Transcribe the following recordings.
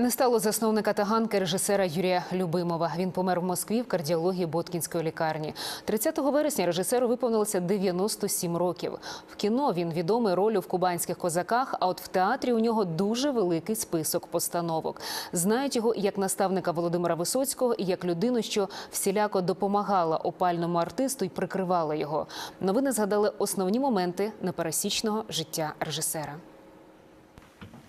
Не стало засновника таганки режисера Юрія Любимова. Він помер в Москві в кардіології Боткінської лікарні. 30 вересня режисеру виповнилося 97 років. В кіно він відомий ролью в кубанських козаках. А от в театрі у нього дуже великий список постановок. Знають його як наставника Володимира Висоцького і як людину, що всіляко допомагала опальному артисту і прикривала його. Новини згадали основні моменти непересічного життя режисера.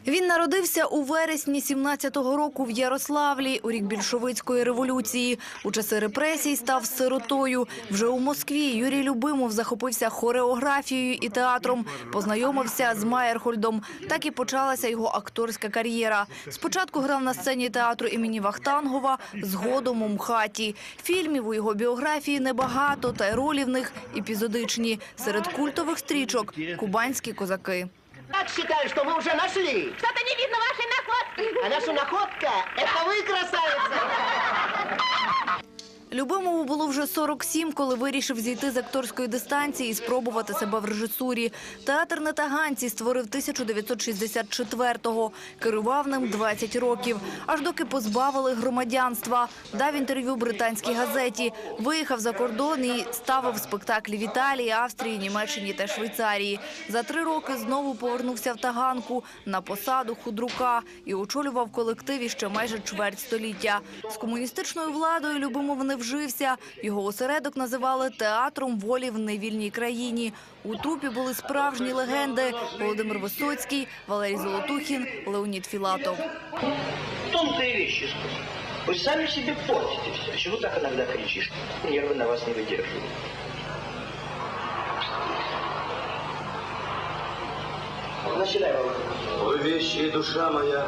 Він народився у вересні 17-го року в Ярославлі у рік більшовицької революції. У часи репресій став сиротою. Вже у Москві Юрій Любимов захопився хореографією і театром, познайомився з Майерхольдом. Так і почалася його акторська кар'єра. Спочатку грав на сцені театру імені Вахтангова, згодом у МХАТі. Фільмів у його біографії небагато, та й ролі в них епізодичні. Серед культових стрічок – «Кубанські козаки». Так считаю, что мы уже нашли. Что-то не видно вашей находки. А наша находка – это Любимову було вже 47, коли вирішив зійти з акторської дистанції і спробувати себе в режисурі. Театр на Таганці створив 1964-го. Керував ним 20 років, аж доки позбавили громадянства. Дав інтерв'ю британській газеті. Виїхав за кордон і ставив спектаклі в Італії, Австрії, Німеччині та Швейцарії. За три роки знову повернувся в Таганку на посаду худрука і очолював колективі ще майже чверть століття. З комуністичною владою Любимов не вжився. Його осередок називали театром волі в невільній країні. У трупі були справжні легенди: Володимир Висоцький, Валерій Золотухін, Леонід Філатов. Тонкие вещи. Вы сами себе портите все. Чего так иногда кричишь? Нервы на вас не выдерживают. Начинай, Володя. Ой, вещи, душа моя.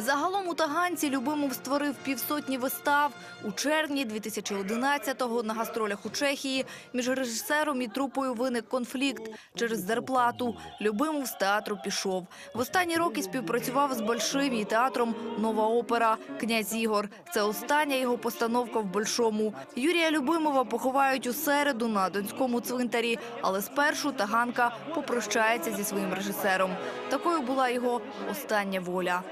Загалом у Таганці Любимов створив півсотні вистав. У червні 2011-го на гастролях у Чехії між режисером і трупою виник конфлікт через зарплату. Любимов з театру пішов. В останні роки співпрацював з Большим і театром «Нова опера» «Князь Ігор». Це остання його постановка в Большому. Юрія Любимова поховають у середу на Донському цвинтарі, але спершу Таганка попрощається зі своїм режисером. Такою була його остання воля.